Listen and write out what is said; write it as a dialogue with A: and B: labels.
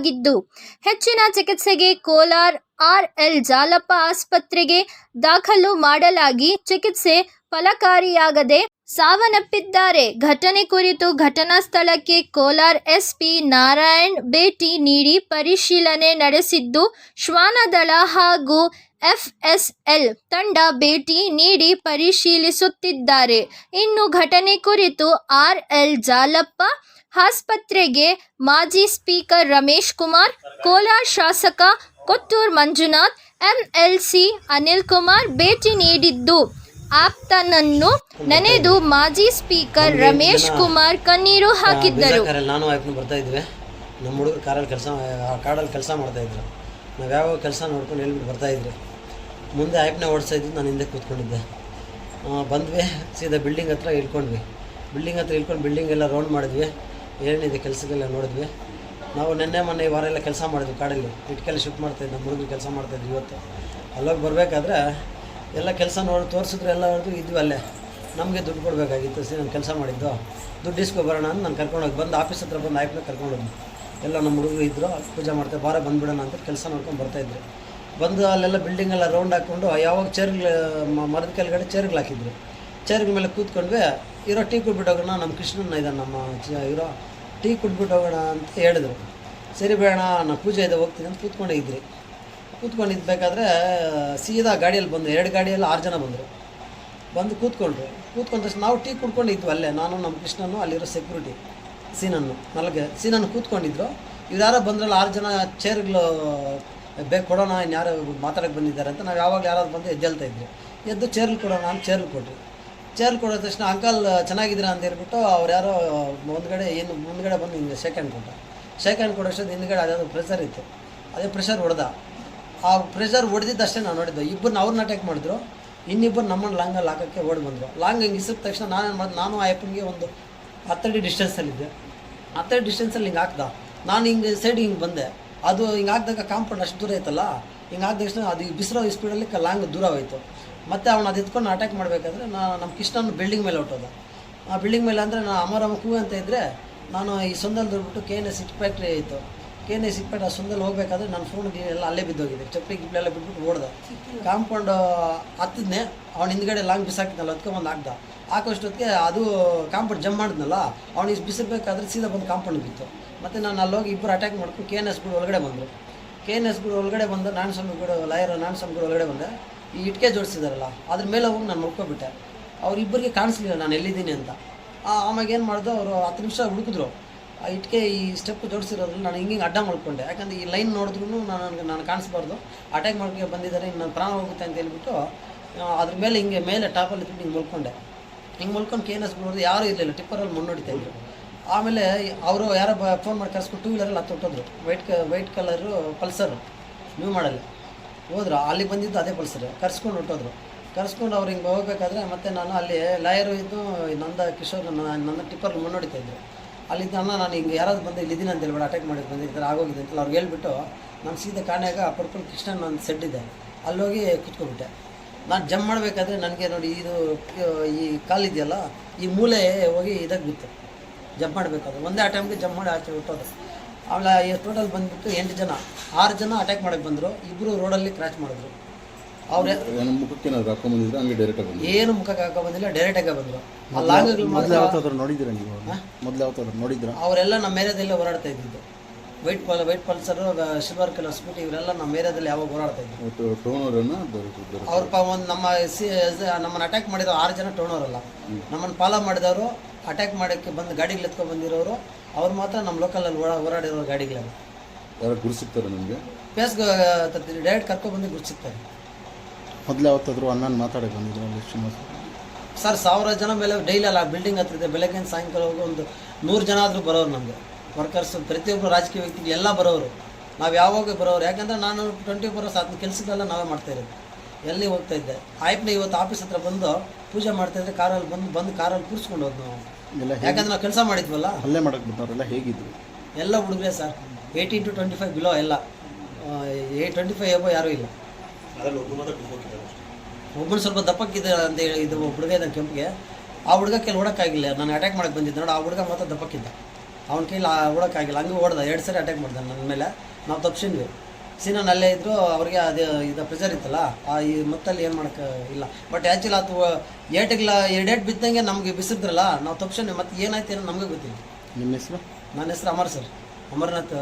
A: ಆಗಿದ್ದು, ಹೆಚ್ಚಿನ ಚಿಕಿತ್ಸೆಗೆ ಕೋಲಾರ ಆರ್ಎಲ್ ಜಾಲಪ್ಪ ಆಸ್ಪತ್ರೆಗೆ ದಾಖಲು ಮಾಡಲಾಗಿ ಚಿಕಿತ್ಸೆ ಫಲಕಾರಿಯಾಗದೆ ಸಾವನ್ನಪ್ಪಿದ್ದಾರೆ. ಘಟನೆ ಕುರಿತು ಘಟನಾ ಸ್ಥಳಕ್ಕೆ ಕೋಲಾರ್ ಎಸ್ಪಿ ನಾರಾಯಣ್ ಭೇಟಿ ನೀಡಿ ಪರಿಶೀಲನೆ ನಡೆಸಿದ್ದು, ಶ್ವಾನದಳ ಹಾಗೂ ಎಫ್ಎಸ್ಎಲ್ ತಂಡ ಭೇಟಿ ನೀಡಿ ಪರಿಶೀಲಿಸುತ್ತಿದ್ದಾರೆ. ಇನ್ನು ಘಟನೆ ಕುರಿತು ಆರ್ಎಲ್ ಜಾಲಪ್ಪ ಆಸ್ಪತ್ರೆಗೆ ಮಾಜಿ ಸ್ಪೀಕರ್ ರಮೇಶ್ ಕುಮಾರ್ ಕೋಲಾರ ಶಾಸಕ ಕೊತ್ತೂರ್ ಮಂಜುನಾಥ್ ಎಂಎಲ್ಸಿ ಅನಿಲ್ ಕುಮಾರ್ ಭೇಟಿ ನೀಡಿದ್ದು. ಆಪ್ತನನ್ನು ನೆನೆದು ಮಾಜಿ ಸ್ಪೀಕರ್ ರಮೇಶ್ ಕುಮಾರ್ ಕಣ್ಣೀರು ಹಾಕಿದ್ದರು.
B: ಕಾರಲ್ಲಿ ನಾನು ಬರ್ತಾ ಇದ್ವಿ. ನಮ್ಮ ಹುಡುಗರು ಕಾರಲ್ಲಿ ಕೆಲಸ ಕಾಡಲ್ಲಿ ಕೆಲಸ ಮಾಡ್ತಾ ಇದ್ರು. ನಾವು ಯಾವ ಕೆಲಸ ನೋಡ್ಕೊಂಡು ಹೇಳ್ಬಿಟ್ಟು ಬರ್ತಾ ಇದ್ರಿ. ಮುಂದೆ ಆ್ಯಪ್ನ ಓಡಿಸ್ತಾ ಇದ್ದು ನಾನು ಹಿಂದೆ ಕೂತ್ಕೊಂಡಿದ್ದೆ. ಬಂದ್ವಿ ಸೀದಾ ಬಿಲ್ಡಿಂಗ್ ಹತ್ರ ಇಳ್ಕೊಂಡ್ವಿ. ಬಿಲ್ಡಿಂಗ್ ಹತ್ರ ಇಳ್ಕೊಂಡು ಬಿಲ್ಡಿಂಗ್ ಎಲ್ಲ ರೌಂಡ್ ಮಾಡಿದ್ವಿ. ಏನಿದೆ ಕೆಲಸಗಳೆಲ್ಲ ನೋಡಿದ್ವಿ. ನಾವು ನಿನ್ನೆ ಮೊನ್ನೆ ಈ ವಾರ ಎಲ್ಲ ಕೆಲಸ ಮಾಡಿದ್ವಿ ಕಾಡಲ್ಲಿ. ಇಟ್ಕೆಲ್ಲ ಶಿಫ್ಟ್ ಮಾಡ್ತಾಯಿದ್ದೆ ನಮ್ಮ ಹುಡುಗರು ಕೆಲಸ ಮಾಡ್ತಾಯಿದ್ವಿ ಇವತ್ತು. ಅಲ್ಲೋಗಿ ಬರಬೇಕಾದ್ರೆ ಎಲ್ಲ ಕೆಲಸ ನೋಡಿ ತೋರಿಸಿದ್ರು ಎಲ್ಲ ಹೊಡೆದು ಇದ್ವಿ ಅಲ್ಲೇ. ನಮಗೆ ದುಡ್ಡು ಕೊಡಬೇಕಾಗಿತ್ತು, ಸರಿ ನಾನು ಕೆಲಸ ಮಾಡಿದ್ದು. ದುಡ್ಡು ಇಸ್ಕೊ ಬರೋಣ ಅಂತ ನಾನು ಕರ್ಕೊಂಡೋಗಿ ಬಂದು ಆಫೀಸ್ ಹತ್ರ ಬಂದು ಆಯ್ಪನ್ನ ಕರ್ಕೊಂಡೋಗಿ ಎಲ್ಲ ನಮ್ಮ ಹುಡುಗರು ಇದ್ದರು ಪೂಜೆ ಮಾಡ್ತಾರೆ ಬಾರ ಬಂದುಬಿಡೋಣ ಅಂತ ಕೆಲಸ ನೋಡ್ಕೊಂಡು ಬರ್ತಾಯಿದ್ರು ಬಂದು ಅಲ್ಲೆಲ್ಲ ಬಿಲ್ಡಿಂಗ್ ಎಲ್ಲ ರೌಂಡ್ ಹಾಕ್ಕೊಂಡು ಯಾವಾಗ ಚೇರ್ಗಳು ಮರದ ಕೆಳಗಡೆ ಚೇರ್ಗಳು ಹಾಕಿದ್ರು. ಚೇರ್ಗಳ ಮೇಲೆ ಕೂತ್ಕೊಂಡ್ವಿ. ಇರೋ ಟೀ ಕುಡ್ಬಿಟ್ಟು ಹೋಗೋಣ ನಮ್ಮ ಕೃಷ್ಣನ ಇದ್ದಾನೆ ನಮ್ಮ ಇರೋ ಟೀ ಕುಡ್ಬಿಟ್ಟು ಅಂತ ಹೇಳಿದ್ರು. ಸರಿ ಬೇಡ ನಾನು ಪೂಜೆ ಇದೆ, ಹೋಗ್ತೀನಿ ಅಂತ ಕೂತ್ಕೊಂಡಿದ್ರಿ. ಕೂತ್ಕೊಂಡಿದ್ಬೇಕಾದ್ರೆ, ಸೀದಾ ಗಾಡಿಯಲ್ಲಿ ಬಂದರು ಎರಡು ಗಾಡಿಯಲ್ಲಿ ಆರು ಜನ ಬಂದರು. ಬಂದು ಕೂತ್ಕೊಂಡ್ರು. ಕೂತ್ಕೊಂಡ ತಕ್ಷಣ ನಾವು ಟೀ ಕುಡ್ಕೊಂಡಿದ್ವಿ ಅಲ್ಲೇ, ನಾನು, ನಮ್ಮ ಕೃಷ್ಣನು, ಅಲ್ಲಿರೋ ಸೆಕ್ಯೂರಿಟಿ ಸೀನನ್ನು ನಲಗೆ ಸೀನನ್ನು ಕೂತ್ಕೊಂಡಿದ್ರು. ಇವ್ರು ಯಾರೋ ಬಂದ್ರಲ್ಲ, ಆರು ಜನ ಚೇರ್ಗಳು ಬೇಕು ಕೊಡೋಣ, ಇನ್ಯಾರೋ ಮಾತಾಡೋಕ್ಕೆ ಬಂದಿದ್ದಾರೆ ಅಂತ, ನಾವು ಯಾವಾಗ ಯಾರಾದ್ರು ಬಂದು ಎದ್ದೇಳ್ತಾ ಇದ್ವಿ. ಎದ್ದು ಚೇರ್ಲಿ ಕೊಡೋಣ ಅಂತ ಚೇರ್లు ಕೊಟ್ರಿ. ಚೇರ್ ಕೊಡೋ ತಕ್ಷಣ ಅಂಕಲ್ ಚೆನ್ನಾಗಿದ್ದೀರಾ ಅಂತ ಹೇಳ್ಬಿಟ್ಟು ಅವ್ರು ಯಾರೋ ಮುಂದ್ಗಡೆ ಏನು ಮುಂದ್ಗಡೆ ಬಂದು ಹಿಂಗೆ ಶೇಕ್ ಹ್ಯಾಂಡ್ ಕೊಟ್ಟ ಶೇಕ್ ಹ್ಯಾಂಡ್ ಕೊಡೋಷ್ಟು ಹಿಂದ್ಗಡೆ ಅದ್ಯಾವುದೋ ಪ್ರೆಷರ್ ಇತ್ತು. ಅದೇ ಪ್ರೆಷರ್ ಹೊಡೆದ. ಆ ಪ್ರೆಷರ್ ಹೊಡೆದಿದ್ದಷ್ಟೇ ನಾನು ನೋಡಿದ್ದೆ. ಇಬ್ಬರನ್ನ ಅವ್ರನ್ನ ಅಟ್ಯಾಕ್ ಮಾಡಿದ್ರು. ಇನ್ನಿಬ್ಬರು ನಮ್ಮನ್ನು ಲಾಂಗಲ್ಲಿ ಹಾಕೋಕ್ಕೆ ಓಡಿ ಬಂದರು. ಲಾಂಗ್ ಹಿಂಗೆ ಇಸಿದ ತಕ್ಷಣ ನಾನೇನು ಮಾಡಿದೆ? ನಾನು ಆ ಅಪ್ಪನಿಗೆ ಒಂದು ಹತ್ತಡಿ ಡಿಸ್ಟೆನ್ಸಲ್ಲಿದ್ದೆ ಹತ್ತಡಿ ಡಿಸ್ಟೆನ್ಸಲ್ಲಿ ಹಿಂಗೆ ಹಾಕ್ದ. ನಾನು ಹಿಂಗೆ ಸೈಡ್ ಹಿಂಗೆ ಬಂದೆ. ಅದು ಹಿಂಗೆ ಹಾಕಿದಾಗ ಕಾಂಪೌಂಡ್ ಅಷ್ಟು ದೂರ ಐತಲ್ಲ ಹಿಂಗೆ ಹಾಕಿದ ತಕ್ಷಣ ಅದು ಬಿಸಿರೋ ಸ್ಪೀಡಲ್ಲಿ ಲಾಂಗ್ ದೂರ ಹೋಯ್ತು. ಮತ್ತೆ ಅವನು ಅದು ಎತ್ಕೊಂಡು ಅಟ್ಯಾಕ್ ಮಾಡಬೇಕಾದ್ರೆ ನಾನು ನಮ್ಮ ಕೃಷ್ಣನ ಬಿಲ್ಡಿಂಗ್ ಮೇಲೆ ಹೊಟ್ಟೋದ ಆ ಬಿಲ್ಡಿಂಗ್ ಮೇಲೆ ಅಂದರೆ ನಾನು ಅಮರಮ್ಮ ಕೂ ಅಂತ ಇದ್ದರೆ ನಾನು ಈ ಸೊಂದಲ್ಲಿ ದೊಡ್ಬಿಟ್ಟು ಕೆ ಎನ್ ಎಸ್ ಇಟ್ ಫ್ಯಾಕ್ಟ್ರಿ ಆಯಿತು ಕೆ ಎನ್ ಎಸ್ ಇಟ್ ಆ ಸೊಂದಲ್ಲಿ ಹೋಗಬೇಕಾದ್ರೆ ನನ್ನ ಫೋನ್ ಎಲ್ಲ ಅಲ್ಲೇ ಬಿದ್ದೋಗಿದೆ. ಚಪ್ಪಲಿ ಗಿಪ್ಲೆಲ್ಲ ಬಿಟ್ಬಿಟ್ಟು ಓಡ್ದ. ಕಾಂಪೌಂಡ್ ಹತ್ತಿದ್ನೆ ಅವ್ನು ಹಿಂದ್ಗಡೆ ಲಾಂಗ್ ಬಿಸಾಕಿದ್ನಲ್ಲ ಅದಕ್ಕೆ ಹಾಕ್ದ. ಹಾಕೋಷ್ಟೊತ್ತಿಗೆ ಅದು ಕಾಂಪೌಂಡ್ ಜಂಪ್ ಮಾಡಿದ್ನಲ್ಲ, ಅವ್ನಿಗೆ ಬಿಸಬೇಕಾದ್ರೆ ಸೀದಾ ಬಂದು ಕಾಂಪೌಂಡ್ ಬಿತ್ತು. ಮತ್ತು ನಾನು ಅಲ್ಲೋಗಿ ಇಬ್ಬರು ಅಟ್ಯಾಕ್ ಮಾಡ್ಕೊಂಡು ಕೆ ಎನ್ ಎಸ್ ಗುಡ್ ಒಳಗಡೆ ಬಂದರು. ಕೆ ಎನ್ ಎಸ್ ಗುಡು ಒಳಗಡೆ ಬಂದು ಗುಡ್ ಲಾಯರ್ ನಾನು ಸ್ವಾಮಿ ಗುಡ್ ಒಳಗಡೆ ಬಂದೆ. ಈ ಇಟ್ಕೆ ಜೋಡಿಸಿದಾರಲ್ಲ ಅದ್ರ ಮೇಲೆ ಹೋಗಿ ನಾನು ಮುಳ್ಕೊಬಿಟ್ಟೆ ಅವ್ರಿಬ್ಬರಿಗೆ ಕಾಣಿಸ್ಲಿಲ್ಲ ನಾನು ಎಲ್ಲಿದ್ದೀನಿ ಅಂತ. ಆ, ಆಮ್ಯಾಗ ಏನು ಮಾಡಿದೆ ಅವರು ಹತ್ತು ನಿಮಿಷ ಹುಡುಕಿದ್ರು. ಆ ಇಟ್ಕೆ ಈ ಸ್ಟೆಪ್ ಜೋಡಿಸಿರೋದ್ರಲ್ಲಿ ನಾನು ಹಿಂಗೆ ಅಡ್ಡ ಮಾಡ್ಕೊಂಡೆ ಯಾಕಂದ್ರೆ ಈ ಲೈನ್ ನೋಡಿದ್ರು ನಾನು ನನಗೆ ನಾನು ಕಾಣಿಸ್ಬಾರ್ದು. ಅಟ್ಯಾಕ್ ಮಾಡ್ಕೊಂಡು ಬಂದಿದ್ದಾರೆ ಇನ್ನು ನನ್ನ ಪ್ರಾಣ ಹೋಗುತ್ತೆ ಅಂತ ಹೇಳ್ಬಿಟ್ಟು ಅದ್ರ ಮೇಲೆ ಹಿಂಗೆ ಮೇಲೆ ಟಾಪಲ್ಲಿ ಇಟ್ಬಿಟ್ಟು ಹಿಂಗೆ ಮಲ್ಕೊಂಡೆ. ಹಿಂಗೆ ಮಲ್ಕೊಂಡು ಕೆ ಎನ್ ಎಸ್ ಬಿಡೋದು ಯಾರೂ ಇರಲಿಲ್ಲ ಟಿಪ್ಪರಲ್ಲಿ ಮುನ್ನೋಡಿತಾ ಇದ್ರು. ಆಮೇಲೆ ಅವರು ಯಾರೋ ಫೋನ್ ಮಾಡಿ ಕರೆಸ್ಕೊಂಡು ಟೂ ವೀಲರಲ್ಲಿ ಹತ್ತೊಟ್ಟಿದ್ರು ವೈಟ್ ಕ white colour Pulsar new model. ಹೋದ್ರು, ಅಲ್ಲಿ ಬಂದಿದ್ದು ಅದೇ ಪೊಲೀಸರು. ಕರ್ಸ್ಕೊಂಡು ಹೊಟ್ಟೋದ್ರು ಕರ್ಸ್ಕೊಂಡು ಅವ್ರು ಹಿಂಗೆ ಹೋಗ್ಬೇಕಾದ್ರೆ ಮತ್ತೆ ನಾನು ಅಲ್ಲಿ ಲಾಯರು ಇದ್ದು ನಂದ ಕಿಶೋರ್ ನನ್ನ ಟಿಪ್ಪರ್ ಮುನ್ನೋಡಿತಾ ಇದ್ರು. ಅಲ್ಲಿದ್ದ ಅಣ್ಣ, ನಾನು ಹಿಂಗೆ ಯಾರಾದ್ರು ಬಂದು ಇಲ್ಲಿ ಇದೀನಿ ಅಂತ ಹೇಳ್ಬಿಟ್ಟು ಅಟ್ಯಾಕ್ ಮಾಡಿದ್ದು ಬಂದು ಈ ಥರ ಆಗೋಗಿದೆ ಅಂತ ಅವ್ರು ಹೇಳ್ಬಿಟ್ಟು ನಾನು ಸೀದಾ ಕಾಣೆಯಾಗ ಪರ್ಪಲ್ ಕೃಷ್ಣನ್ ನನ್ನ ಸೆಡ್ ಇದೆ. ಅಲ್ಲೋಗಿ ಕುತ್ಕೊಂಡ್ಬಿಟ್ಟೆ. ನಾನು ಜಂಪ್ ಮಾಡಬೇಕಾದ್ರೆ ನನಗೆ ನೋಡಿ ಇದು ಈ ಕಾಲಿದೆಯಲ್ಲ ಈ ಮೂಲೆ ಹೋಗಿ ಇದಾಗಿ ಬಿತ್ತು. ಜಂಪ್ ಮಾಡಬೇಕಾದ್ರೆ. ಒಂದೇ ಟೈಮ್ಗೆ ಜಂಪ್ ಮಾಡಿ ಆಚೆ ಹುಟ್ಟೋದು ಆಮೇಲೆ ಟೋಟಲ್ ಬಂದ್ಬಿಟ್ಟು ಎಂಟು ಜನ ಆರು ಜನ ಅಟ್ಯಾಕ್ ಮಾಡಕ್ಕೆ ಬಂದರು ಇಬ್ಬರು ರೋಡಲ್ಲಿ ಕ್ರಾಚ್ ಮಾಡಿದ್ರು. ಅವ್ರು
C: ನಮ್ಮ ಮುಖಕ್ಕೆ ಏನಾದ್ರು ಹಾಕೊಂಬಂದಿದ್ರೆ ಹಂಗೆ ಡೈರೆಕ್ಟ್ ಬಂದು
B: ಏನು ಮುಖಕ್ಕೆ ಹಾಕೋ ಬಂದಿಲ್ಲ ಡೈರೆಕ್ಟಾಗೆ ಬಂದ್ರು. ಆ ನೋಡಿದ್ರು
C: ಮೊದಲು ಯಾವತ್ತಾದ್ರು ನೋಡಿದ್ದೀರಾ ನೀವು ಮೊದಲು ಯಾವತ್ತಾದ್ರು ನೋಡಿದ್ರು
B: ಅವರೆಲ್ಲ ನಮ್ಮ ಏರಿಯಾದಲ್ಲಿ ಓಡಾಡ್ತಾ ಇದ್ದಿದ್ದು. White Pal white Pulsar silver colour Scooty ಇವರೆಲ್ಲ ನಮ್ಮ ಏರಿಯಾದಲ್ಲಿ ಯಾವಾಗ ಓಡಾಡ್ತಾ ಇದ್ರು. ಅವ್ರ ಪ ಒಂದು ನಮ್ಮ ಸಿ ನಮ್ಮನ್ನು ಅಟ್ಯಾಕ್ ಮಾಡಿದ್ರು ಆರು ಜನ ಟೋನೋರಲ್ಲ ನಮ್ಮನ್ನು ಫಾಲೋ ಮಾಡಿದವರು ಅಟ್ಯಾಕ್ ಮಾಡೋಕ್ಕೆ ಬಂದು ಗಾಡಿಗೆ ಎತ್ಕೊಂಡು ಬಂದಿರೋರು ಅವ್ರು ಮಾತ್ರ ನಮ್ಮ ಲೋಕಲಲ್ಲಿ ಓಡಾ ಓಡಾಡಿರೋ ಗಾಡಿಗಳಲ್ಲ
C: ಯಾರು ಗುರು ಸಿಗ್ತಾರೆ ನಿಮಗೆ?
B: ಪ್ಯಾಸ್ ಡೈರೆಕ್ಟ್ ಕರ್ಕೊಬಂದು ಗುರ್ಸಿರ್ತಾರೆ
C: ಮೊದಲು ಯಾವತ್ತಾದರೂ ಅಣ್ಣನ ಮಾತಾಡಕ್ಕೆ ಬಂದಿದ್ರು ಅಲ್ಲಿ
B: ಸರ್ ಸಾವಿರ ಜನ ಮೇಲೆ ಡೈಲಿ ಅಲ್ಲ ಬಿಲ್ಡಿಂಗ್ ಹತ್ರ ಇದೆ. ಬೆಳಗ್ಗೆ ಸಾಯಂಕಾಲ ಹೋಗಿ ಒಂದು ನೂರು ಜನ ಆದರೂ ಬರೋರು ನಮಗೆ. ವರ್ಕರ್ಸ್ ಪ್ರತಿಯೊಬ್ಬರು ರಾಜಕೀಯ ವ್ಯಕ್ತಿಗೆ ಎಲ್ಲ ಬರೋರು. ನಾವು ಯಾವಾಗ ಬರೋರು. ಯಾಕಂದ್ರೆ ನಾನು ಟ್ವೆಂಟಿ ಫೋರ್ ಅವರ್ಸ್ ಅದನ್ನ ಕೆಲಸದಲ್ಲ ನಾವೇ ಮಾಡ್ತಾ ಇರೋದು. ಎಲ್ಲಿ ಹೋಗ್ತಾ ಇದ್ದೆ? ಆಯ್ಪನ ಇವತ್ತು ಆಫೀಸ್ ಹತ್ರ ಬಂದು ಪೂಜೆ ಮಾಡ್ತಾ ಇದ್ರೆ ಕಾರಲ್ಲಿ ಬಂದು ಬಂದು ಕಾರಲ್ಲಿ ಕೂರಿಸ್ಕೊಂಡು ಹೋದ್ ನಾವು
C: ಎಲ್ಲ ಹೇಗೆ?
B: ಯಾಕಂದ್ರೆ ನಾವು ಕೆಲಸ ಮಾಡಿದ್ವಲ್ಲ?
C: ಅಲ್ಲೇ ಮಾಡಕ್ಕೆ ಬಂದವರೆಲ್ಲ ಹೇಗಿದ್ರು?
B: ಎಲ್ಲ ಹುಡುಗರೇ sir eighteen to twenty five below ಎಲ್ಲ ಏ ಟ್ವೆಂಟಿ ಫೈವ್ ಎಬೋ ಯಾರೂ ಇಲ್ಲ. ಒಬ್ಬನು ಸ್ವಲ್ಪ ದಪ್ಪಕ್ಕಿದೆ ಅಂತ ಹೇಳಿ ಇದು ಹುಡುಗ ಇದ್ದಾನೆ ಕೆಂಪಿಗೆ. ಆ ಹುಡುಗ ಕೈಲಿ ಓಡೋಕ್ಕಾಗಿಲ್ಲ ನಾನು ಅಟ್ಯಾಕ್ ಮಾಡಕ್ಕೆ ಬಂದಿದ್ದೆ. ನೋಡಿ ಆ ಹುಡುಗ ಮಾತ್ರ ದಪ್ಪಕ್ಕಿದ್ದ. ಅವ್ನ ಕೈಲಿ ಓಡೋಕ್ಕಾಗಿಲ್ಲ ಹಂಗೆ ಓಡ್ದ. ಎರಡು ಸರಿ ಅಟ್ಯಾಕ್ ಮಾಡ್ದೆ ನನ್ನ ಮೇಲೆ. ನಾವು ತಪ್ಪಿಸಿದ್ವಿ ಸೀನನ್ ಅಲ್ಲೇ ಇದ್ರು ಅವ್ರಿಗೆ ಅದು ಇದು ಪ್ರೆಷರ್ ಇತ್ತಲ್ಲ ಆ ಈ ಮತ್ತಲ್ಲಿ ಏನು ಮಾಡೋಕ್ಕೆ ಇಲ್ಲ. ಬಟ್ ಆ್ಯಕ್ಚುಲಿ ಅದು ಏಟಿಗ್ಲ ಎರಡು ಏಟ್ ಬಿದ್ದಂಗೆ ನಮಗೆ ಬಿಸಿದ್ರಲ್ಲ ನಾವು ತಪ್ಪಿಸಿದ್ವಿ ಮತ್ತೆ ಏನಾಯ್ತು ಏನೋ ನಮಗೆ ಗೊತ್ತಿಲ್ಲ.
C: ನಿಮ್ಮ ಹೆಸರು?
B: ನನ್ನ ಹೆಸರು ಅಮರ್ ಸರ್. ಅಮರ್ನಾಥ್